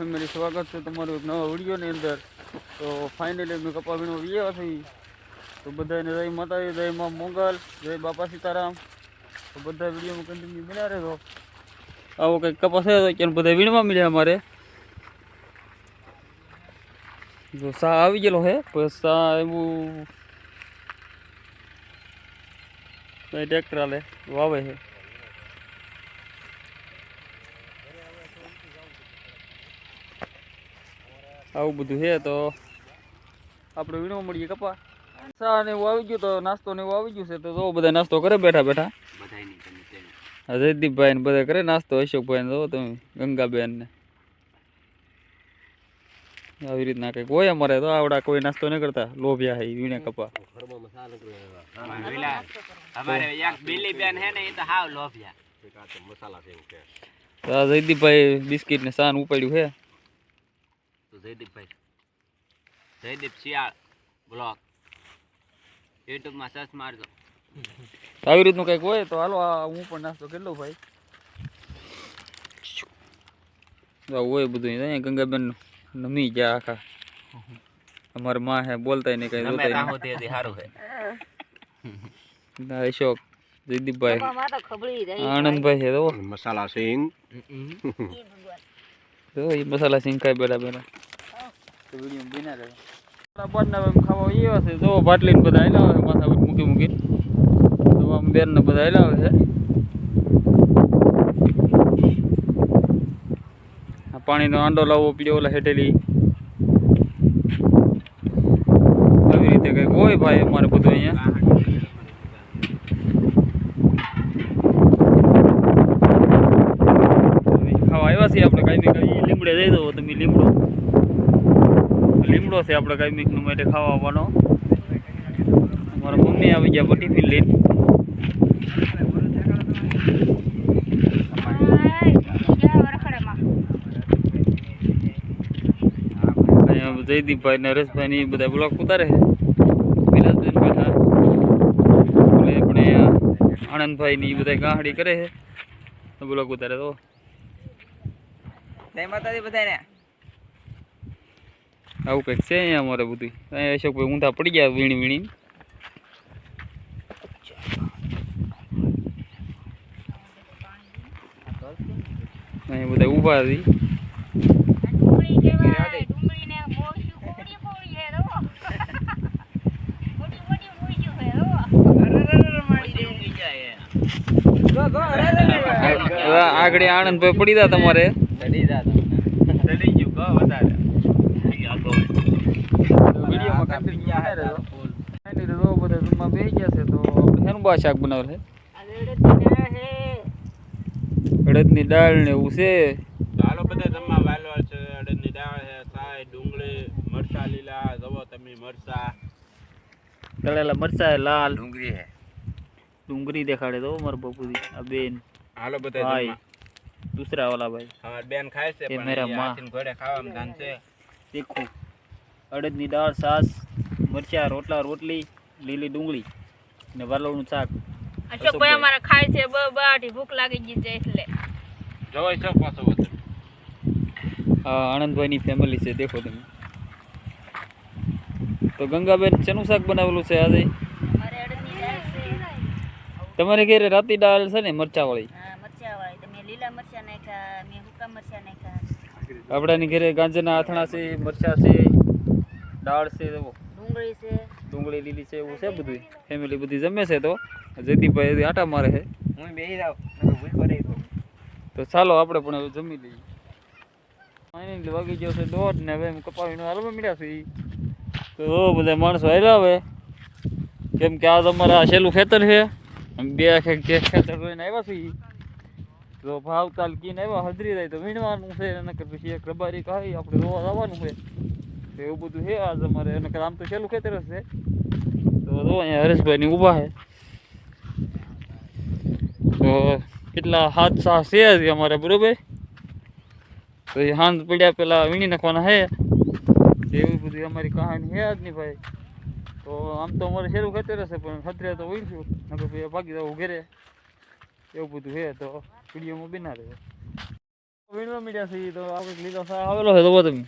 Family સ્વાગત છે તમારું એક નવા વિડીયોની અંદર. તો ફાઇનલી અમે કપા વીણો વિયા થઈ તો બધાને જય માતાજી, જય મા મોગલ, જય બાપા સીતારામ. તો બધા વિડીયોમાં કન્ટિન્યુ મળ્યા રહેજો. આવો કંઈક કપાસ અત્યારે બધા વીણવા મળ્યા અમારે. જો સા આવી ગયેલો હે પછી સા એવું ટ્રેક્ટર આલે વાવે છે આવું બધું છે તો આપણે વીણો મળીએ કપા. સા ને એવું આવી ગયું તો નાસ્તો ને એવું આવી ગયું છે તો જો બધા નાસ્તો કરે બેઠા બેઠા. જયદીપભાઈ ને બધા કરે નાસ્તો અશોકભાઈ ને જો તમે ગંગાબેન ને. આવી રીતના કંઈક હોય અમારે તો આવડા કોઈ નાસ્તો નહીં કરતા. લોભ્યા હે વીણે કપા. અમારે એક બિલ્લી બેન હે ને એ તો હાવ લોભિયા. તો આ જયદીપભાઈ બિસ્કિટ ને સાન ઉપાડ્યું છે તો જયદીપભાઈ જયદીપ શિયાળ બ્લોગ યુટ્યુબમાં સર્ચ મારજો. આવી રીતનું કંઈક હોય તો હાલો આ હું પણ નાસ્તો કેટલો ભાઈ. હોય બધું અહીંયા ગંગાબેન નમી ગયા આખા. અમારા માં હે બોલતા નહીં કઈ સુધી હજી સારું છે. નહીં અશોક જયદીપભાઈ. આનંદભાઈ છે તો મસાલા સિંગ. તો એ મસાલા સિંખાય બેડા બેડા તો વીડિયો ખાવા એવા છે. જો બાટલીને બધા આવેલા છે માથા પર મૂકી મૂકી. તો આમ બેન બધા આવેલા છે. પાણીનો આંડો લાવવો પડ્યો, ઓલા હેઠેલી. આવી રીતે કંઈક હોય ભાઈ અમારે બધું અહીંયા ખાવા આવ્યા છીએ આપણે કાંઈ કાંઈ લીમડે દઈ દો તમે લીમડો છે આપણે કઈ મીકનું માટે ખાવા આવવાનો. મારા મમ્મી આવી ગયા ટિફિન લઈને. જયદીપભાઈ ને હરેશભાઈ ની બધા બ્લોક ઉતારે વિલાસબેન બેઠા. એટલે આપણે આનંદભાઈ ની બધા ગાહડી કરે છે. બ્લોક ઉતારે તો. જય માતાજી બધાને આવું કંઈક છે અહીંયા અમારે બધું અહીંયા અશોકભાઈ ઊંધા પડી ગયા વીણી વીણી અહીંયા બધા ઊભા હતી આગળ આણંદ પડી મોળશું તમારે. પડી હે રો મોટી મોટી મોળશું હે રો હવે આગળ આનંદભાઈ પડી ગયા તમારે ચડી જા ચડી ગયું કહો વધારે વિડીયોમાં કન્ટિન્યુ બન્યા રહેજો બધા રૂમમાં બેસી ગયા છે તો આપણે બા શાક બનાવેલ છે? અડદની દાળ ને એવું છે. ચાલો બધા જમવા વાલોળ છે. અડદની દાળ છે સાય ડુંગળી મરચા લીલા જવો તમે મરચા. તળેલા મરચા લાલ. ડુંગળી હે ડુંગળી દેખાડે તો મારા બાપુજી આ બેન. હાલો બધા ભાઈ દૂસરા વાલા ભાઈ. બેન ખાય છે અડદ પણ મેરા માં. ઘોડે ખાવામાં ધાન છે. તીખું અડદની દાળ છાસ મરચા રોટલા રોટલી લીલી ડુંગળી ને વાલોળનું શાક. અશોકભાઈ અમારે ખાય છે બ બાટી ભૂખ લાગી ગઈ છે એટલે. જવાય છે પાછો વધુ આ આનંદભાઈની ફેમિલી છે દેખો તમે. તો ગંગાબેન શેનું શાક બનાવેલું છે આજે? તમારે ઘરે રાતી દાળ છે ને મરચાવાળી? હા મરચા વાળી તમે લીલા મરચા નાખ્યા મેં હુકા નાખ્યા. આપણાની ઘરે ગાંજરના આથણા છે મરચા છે દાળ છે ડુંગળી છે. ડુંગળી લીલી છે એવું છે બધું ફેમિલી બધી જમે છે તો? જયદીપભાઈ આટા મારે છે. હું બેહી જાવ તો ચાલો આપણે પણ હવે જમી લઈએ. ફાઇનલી વાગી ગયો છે દોઢ ને હવે એમ કપાવીને હાલવા મળ્યા છે ઈ. તો બધા માણસો આવ્યા હવે. કેમ કે આ તમારે આ છેલ્લું ખેતર છે. અમે બે ખેતર લઈને આવ્યા છીએ તો ભાવ તાલ કીને આવ્યા હદરી જાય તો વીણવાનું છે નકર પછી એક રબારી કહી આપણે રોવા આવવાનું છે. તો એવું બધું છે આજ અમારે. એને આમ તો છેલ્લું ખેતર જ છે. તો જો અહીંયા હરેશભાઈ ની ઊભા છે. તો કેટલા હાથ સાહ છે અમારે, બરોબર? તો એ હાંજ પડ્યા પેલા વીણી નાખવાના હે એવી બધી અમારી કહાની છે નહીં ભાઈ. તો આમ તો અમારે છેલ્લું ખેતર હશે પણ ખતરે તો ઉઈશું નકર ભાઈ ભાગી જવું ઘરે. એવું બધું છે, તો વિડીયોમાં બિના રહે. વીણવા મીડિયા છે તો આપણે લીધો સા આવેલો છે તો તમે.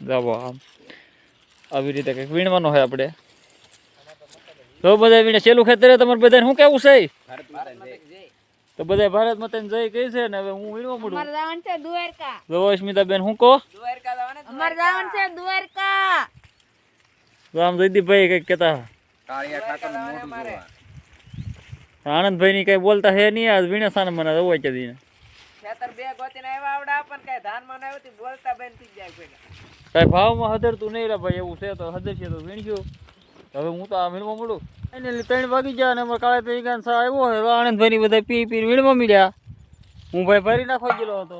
જાઓ આમ. આવી રીતે કંઈક વીણવાનો હોય આપણે. તો બધા વીણે. છેલ્લું ખેતરે તમારે બધાને શું કેવું છે? તો બધા ભારત માતા જય કહે છે ને હવે હું વીણવા મળું અમારે જવાનું છે દ્વારકા. જો અસ્મિતાબેન હું કહો? અમારે જવાનું છે દ્વારકા. રામ જયદીપભાઈ કંઈક કહેતા આનંદભાઈ ની કઈ બોલતા હે નહીં આજ વીણે સાને મને રવાય કે દીને. ખેતર બે ગોતીને આવ્યા આવડે આપણને કઈ ધાનમાં ના આવતી બોલતા બેન થઈ જાય પેલા કઈ ભાવમાં હદરતું નહીં રે ભાઈ એવું છે તો હદર છે તો વીણજો. હવે હું તો આ મિલમાં મળું એને ત્રણ વાગી ગયા અને અમારે કાળા પી ગયા સા આવ્યો હવે આનંદભાઈ બધા પી પી વીણવા મળ્યા હું ભાઈ ભરી નાખવા ગયેલો હતો.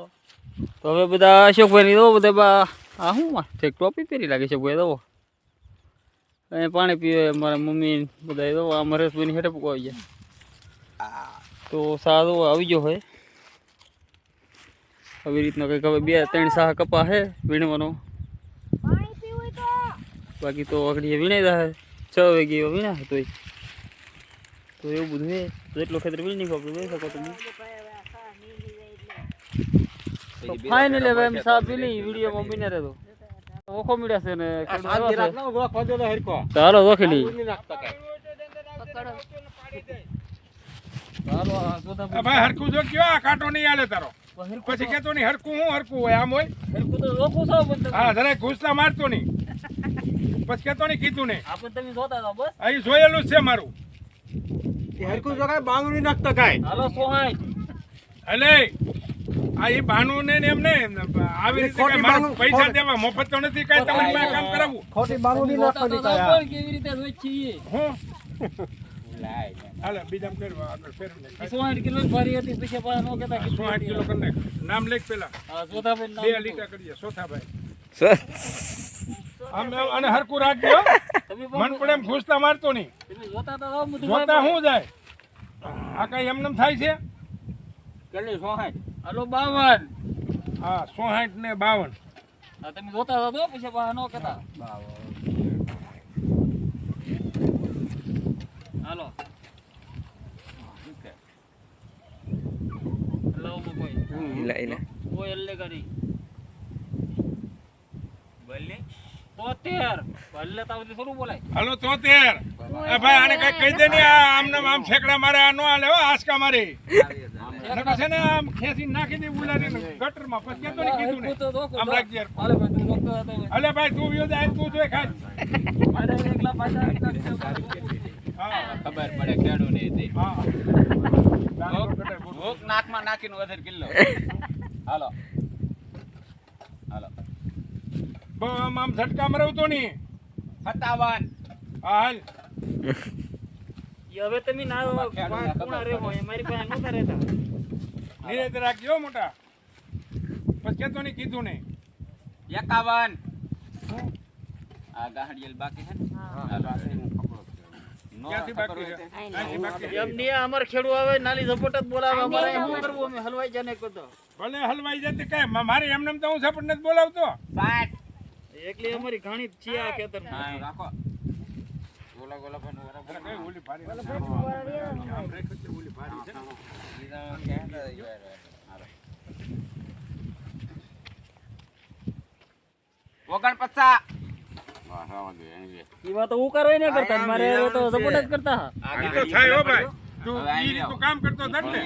તો હવે બધા અશોકભાઈ દો બધા બા આ શું માં ટોપી પહેરી લાગે છે ભાઈ દો અહીંયા પાણી પીવે મારા મમ્મી બધા દો આ મરેશભાઈની હેઠે પૂકો જાય ગયા તો સારું આવી ગયો હોય આવી રીતના કંઈક હવે બે ત્રણ સાહ કપા છે વીણવાનો. પાણી પીવું તો બાકી તો આગળ વીણાઈ જાય છ વાગે વીણા તોય. તો એવું બધું છે તો એટલો ખેતર વીણી નહીં ખબર જોઈ શકો તમે. તો ફાઇનલી હવે એમ સાહ પીલી વિડીયોમાં બને રહેતો. ઓખો મળ્યા છે ને હાલો આ ભાઈ હરખું જો કયો કાંટો નહીં આલે તારો? પછી કેતો નહીં હરકું હું હરકું હોય આમ હોય? તો ઓખું છો પણ હા જરાય ઘૂસલા મારતો નહીં. પછી કેતો નહીં કીધું નહીં. આપણે તમે જોતા હતા બસ. અહીં જોયેલું જ છે મારું. હાલો સોહાય અલે આ એ બાનું ને એમને આવી રીતે કાંઈ મારે પૈસા દેવા મફત તો નથી કાંઈ તમારી પાસે કામ કરાવવું? ખોટી તો હતા નાખવાની કેવી રીતે જોઈ છીએ. હું? હાલે બીજા કરવા આગળ ફેર સોહાઠ કિલો જ ભારી હતી પછી પાછા નો કે સો આઠ કિલો કરી નાખ નામ લેખ પેલા. નામ બે લીટા કરીએ સોથાભાઈ અને હરખું રાખજો. મન પણ એમ ઘૂસતા મારતો નહીં. તમે જોતા શું જાય? આ કઈ એમનેમ થાય છે? કેટલી સોહાઠ હાલો બાવન. હા સોહાઠ ને બાવન. હા તમે જોતા હતા પછી પાછા નો કહેતા. હાલો. તોતેર. ભલે થોડું બોલાય. હાલો તોતેર. ભાઈ આને કઈ કહી દે ને આમને આમ છેકડા મારે આ નો હાલે આસકા મારી. છે ને આમ ખેંચી નાખી દે ઉલારી ગટરમાં પછી કેતો કીધું ને. તો આમ રાખજે. અલે ભાઈ તું વ્યો જાય તું જોઈ ખાય. એકલા પાછા ખબર પડે ખેડૂ ને તે. હા. ભૂખ નાકમાં નાખીને વધારે કિલ્લો. હાલો. હાલો. આમ આમ ઝટકા મરવતો નહીં. સત્તાવન હા હાલ. ઈ હવે તમે ના કોણ રે એ મારી પાસે નથી રહેતા. ધીરે રાખજો હો મોટા. પછી કેતો નહીં કીધું નહીં. એકાવન. આ ગાહડિયેલ બાકી છે ને? હાલો. નો ક્યાંથી ખબર બાકી હોય છે તે. અહીંથી બાકી છે. એમ નહીં અમારે ખેડૂ આવે નાલી ઝપટ જ બોલાવે અમારે શું કરવું અમે હલવાઈ જાય ને ભલે હલવાઈ જતી કઈ મારે એમને તો હું સપોર્ટ નથી બોલાવતો સાઠ એકલી અમારી ઘણી છે આ ખેતર રાખો ગોલા ગોલા પણ બરાબર. ઓલી ભારી આમ રાખ્યું છે, ઓલી ભારી છે બીજા ક્યાં હતા? હાલો. ઓગણપચાસ એ તો હું કરો ને કરતા? મારે એ તો સપોર્ટ જ કરતા ઈ તો થાય હો ભાઈ. તું ઈ રીતનું કામ કરતો થત ને.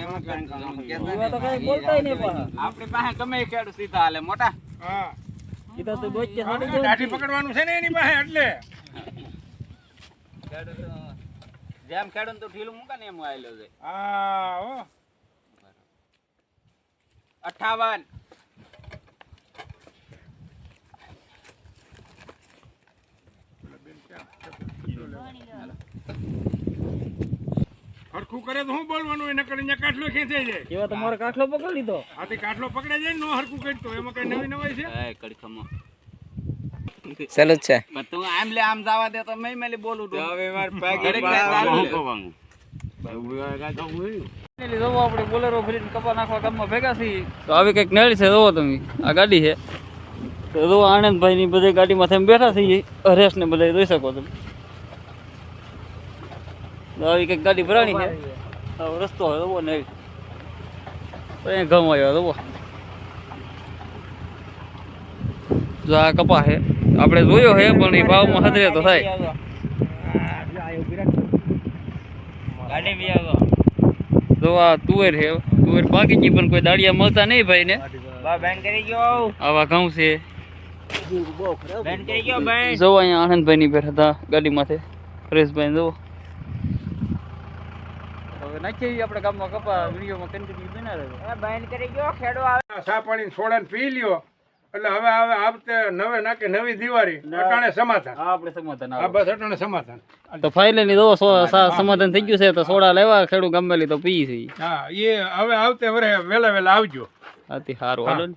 એ તો કઈ બોલતા નહીં પણ. આપણી પાસે ગમે એ સીધા હાલે મોટા. હા. ઈ તો તું વચ્ચે કે દાઢી પકડવાનું છે ને એની પાસે એટલે. જેમ ખેડૂત તો ઢીલું મૂકે ને એમ આવેલો છે. હા ઓ અઠાવન. હરખું કરે તો હું બોલવાનું? એને નકર કાટલો ખેંચાઈ જાય? એવા તમારો કાટલો પકડી લીધો. આથી કાટલો પકડાઈ જાય ને નો હરખું કરતો એમાં કઈ નવી નવાઈ છે? એ કડખમો. ચાલુ છે. પણ તું આમ લે આમ જવા દે તો મેં મેલી બોલું તો. હવે માર આપણે બોલેરો ફરીને કપા નાખવા ગામમાં ભેગા થઈ તો આવી કંઈક નળી છે જોવો તમે. આ ગાડી છે. તો જો આનંદભાઈ ની બધી ગાડીમાં થઈને બેઠા થઈ હરેશ ને બધા જોઈ શકો તમે. આવી કંઈક ગાડી ભરાણી છે. રસ્તો હોય તો નળી અહીંયા ઘઉં આવ્યો તો જો આ કપા છે. આપણે જોયો છે પણ એ ભાવમાં હદરે તો થાય. જો આ તુવેર છે તુવેર પાકી ગઈ પણ કોઈ દાડિયા મળતા નહીં ભાઈ ને આવા ઘઉં છે. જો અહીંયા આનંદભાઈ ની બેઠા હતા ગાડી માથે પરેશભાઈ જો નાખીએ આપણે ગામમાં કપા વિડીયોમાં કન્ટિન્યુ બના બેન કરી ગયો ખેડો આવે. સા પાણી સોડાને પી લ્યો. એટલે હવે હવે આવતે નવે નાકે નવી દિવાળી. અટાણે સમાધાન. હા આપણે સમાધાન હા બસ અટાણે સમાધાન. તો ફાઇનલી જો સમાધાન થઈ ગયું છે તો સોડા લેવા ખેડૂત ગામમાં તો પી છે. હા એ હવે આવતે વરે વેલા વેલા આવજો. હાથી સારું હાલો ને.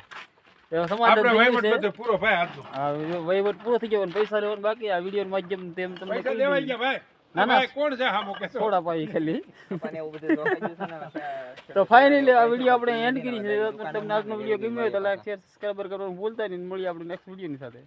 પૂરો ભાઈ આજનો આ વહીવટ પૂરો થઈ ગયો અને પૈસા લેવાનું બાકી. આ વીડિયો માધ્યમ તેમ તમને પૈસા કહી દેવાઈ ગયા ભાઈ. ના, ના. કોણ છે હામો કે સોડા પાઈ ખાલી. તો ફાઇનલી આ વીડિયો આપણે એન્ડ કરી છે. તમને આજનો વીડિયો ગમ્યો હોય તો લાઈક શેર સબસ્ક્રાઈબર કરવાનું ભૂલતા નહીં. મળીએ આપણે નેક્સ્ટ વિડીયોની સાથે.